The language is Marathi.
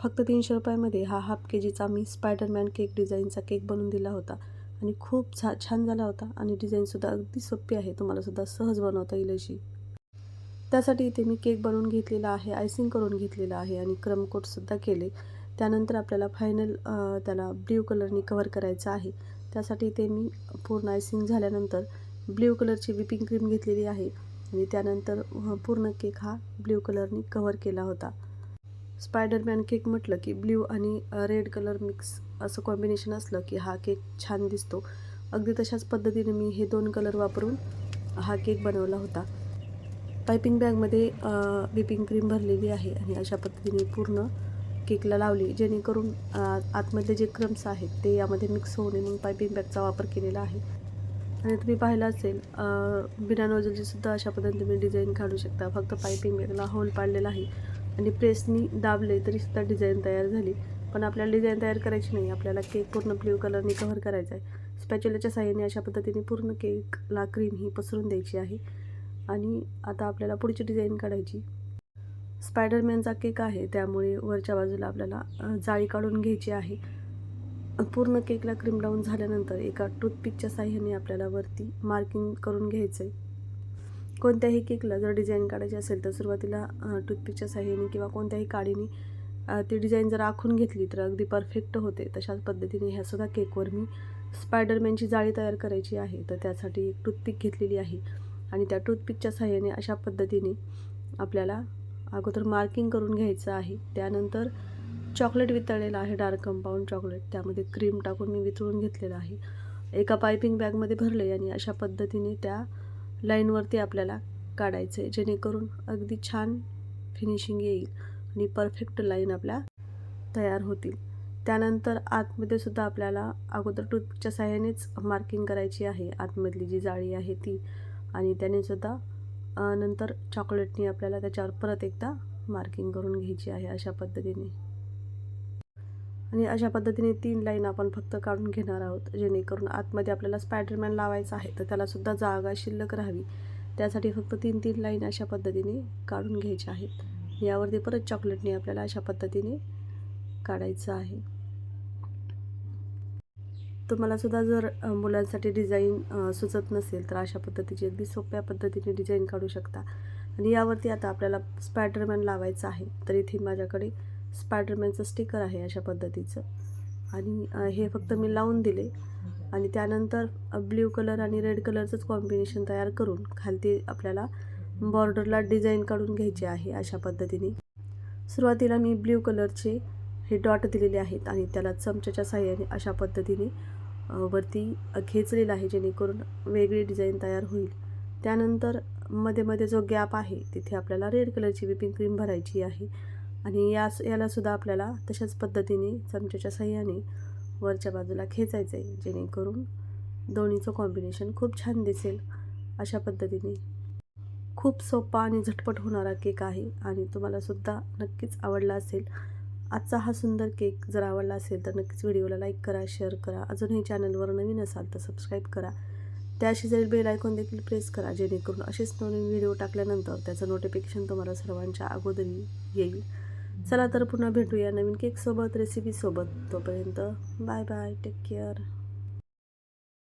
फक्त तीनशे रुपयामध्ये हा हाफ के जीचा मी स्पायडरमॅन केक डिझाईनचा केक बनवून दिला होता. आणि खूप छा छान झाला होता. आणि डिझाईनसुद्धा अगदी सोपी आहे. तुम्हालासुद्धा सहज बनवता येईल अशी. त्यासाठी इथे मी केक बनवून घेतलेला आहे. आयसिंग करून घेतलेलं आहे. आणि क्रमकोटसुद्धा केले. त्यानंतर आपल्याला फायनल त्याला ब्ल्यू कलरनी कव्हर करायचं आहे. त्यासाठी इथे मी पूर्ण आयसिंग झाल्यानंतर ब्ल्यू कलरची विपिंग क्रीम घेतलेली आहे. आणि त्यानंतर पूर्ण केक हा ब्ल्यू कलरनी कव्हर केला होता. स्पायडरमॅन केक म्हटलं की ब्ल्यू आणि रेड कलर मिक्स असं कॉम्बिनेशन असलं की हा केक छान दिसतो. अगदी तशाच पद्धतीने मी हे दोन कलर वापरून हा केक बनवला होता. पायपिंग बॅगमध्ये व्हिपिंग क्रीम भरलेली आहे आणि अशा पद्धतीने पूर्ण केकला लावली जेणेकरून आतमधले जे क्रम्स आहेत ते यामध्ये मिक्स होऊ नये म्हणून पायपिंग बॅगचा वापर केलेला आहे. आणि तुम्ही पाहिलं असेल बिना नोझलची सुद्धा अशा पद्धतीने तुम्ही डिझाईन काढू शकता. फक्त पायपिंग बॅगला होल पाडलेला आहे. आणि प्रेसनी दाबले तरी सुद्धा डिझाईन तयार झाली. पण आपल्याला डिझाईन तयार करायची नाही. आपल्याला केक पूर्ण ब्ल्यू कलरने कव्हर करायचा आहे. स्पॅच्युलाच्या साह्याने अशा पद्धतीने पूर्ण केकला क्रीम ही पसरून द्यायची आहे. आणि आता आपल्याला पुढची डिझाईन काढायची. स्पायडरमॅनचा केक आहे. त्यामुळे वरच्या बाजूला आपल्याला जाळी काढून घ्यायची आहे. पूर्ण केकला क्रीम लावून झाल्यानंतर एका टूथपिकच्या साह्याने आपल्याला वरती मार्किंग करून घ्यायचं आहे कोणत्याही केकला जर डिझाईन काढायची असेल तर सुरुवातीला टूथपिकच्या साह्याने किंवा कोणत्याही काडीने ती डिझाईन जर आखून घेतली तर अगदी परफेक्ट होते. तशाच पद्धतीने ह्यासुद्धा केकवर मी स्पायडरमॅनची जाळी तयार करायची आहे. तर त्यासाठी एक टूथपिक घेतलेली आहे आणि त्या टूथपिकच्या साह्याने अशा पद्धतीने आपल्याला अगोदर मार्किंग करून घ्यायचं आहे. त्यानंतर चॉकलेट वितळलेलं आहे डार्क कंपाऊंड चॉकलेट. त्यामध्ये क्रीम टाकून मी वितळून घेतलेलं आहे. एका पायपिंग बॅगमध्ये भरले आणि अशा पद्धतीने त्या लाईनवरती आपल्याला काढायचं आहे जेणेकरून अगदी छान फिनिशिंग येईल आणि परफेक्ट लाईन आपल्या तयार होतील. त्यानंतर आतमध्ये सुद्धा आपल्याला अगोदर टूथपिकच्या साह्यानेच मार्किंग करायची आहे. आतमधली जी जाळी आहे ती आणि त्याने सुद्धा नंतर चॉकलेटनी आपल्याला त्याच्यावर परत एकदा मार्किंग करून घ्यायची आहे अशा पद्धतीने. आणि अशा पद्धतीने तीन लाईन आपण फक्त काढून घेणार आहोत जेणेकरून आतमध्ये आपल्याला स्पायडरमॅन लावायचा आहे तर त्यालासुद्धा जागा शिल्लक राहावी. त्यासाठी फक्त तीन तीन लाईन अशा पद्धतीने काढून घ्यायच्या आहेत. यावरती परत चॉकलेटने आपल्याला अशा पद्धतीने काढायचं आहे. तुम्हाला सुद्धा जर मुलांसाठी डिझाईन सुचत नसेल तर अशा पद्धतीची अगदी सोप्या पद्धतीने डिझाईन काढू शकता. आणि यावरती आता आपल्याला स्पायडरमॅन लावायचं आहे तर इथे माझ्याकडे स्पायडरमॅनचं स्टिकर आहे अशा पद्धतीचं. आणि हे फक्त मी लावून दिले. आणि त्यानंतर ब्ल्यू कलर आणि रेड कलरचंच कॉम्बिनेशन तयार करून खालती आपल्याला बॉर्डरला डिझाईन काढून घ्यायची आहे अशा पद्धतीने. सुरुवातीला मी ब्ल्यू कलरचे हे डॉट दिलेले आहेत आणि त्याला चमच्याच्या साह्याने अशा पद्धतीने वरती खेचलेलं आहे जेणेकरून वेगळी डिझाईन तयार होईल. त्यानंतरमध्ये मध्ये जो गॅप आहे तिथे आपल्याला रेड कलरची विपिंग क्रीम भरायची आहे. आणि यास यालासुद्धा आपल्याला तशाच पद्धतीने चमच्याच्या सहाय्याने वरच्या बाजूला खेचायचं आहे जेणेकरून दोन्हीचं कॉम्बिनेशन खूप छान दिसेल. अशा पद्धतीने खूप सोपा आणि झटपट होणारा केक आहे आणि तुम्हालासुद्धा नक्कीच आवडला असेल. आजचा हा सुंदर केक जर आवडला असेल तर नक्कीच व्हिडिओला लाईक करा शेअर करा. अजूनही चॅनलवर नवीन असाल तर सबस्क्राईब करा. त्या जरी बेल आयकॉन देखील प्रेस करा जेणेकरून असेच नवीन व्हिडिओ टाकल्यानंतर त्याचं नोटिफिकेशन तुम्हाला सर्वांच्या अगोदरी येईल. चला तर पुन्हा भेटूया नवीन केकसोबत रेसिपीसोबत तोपर्यंत. Bye bye take care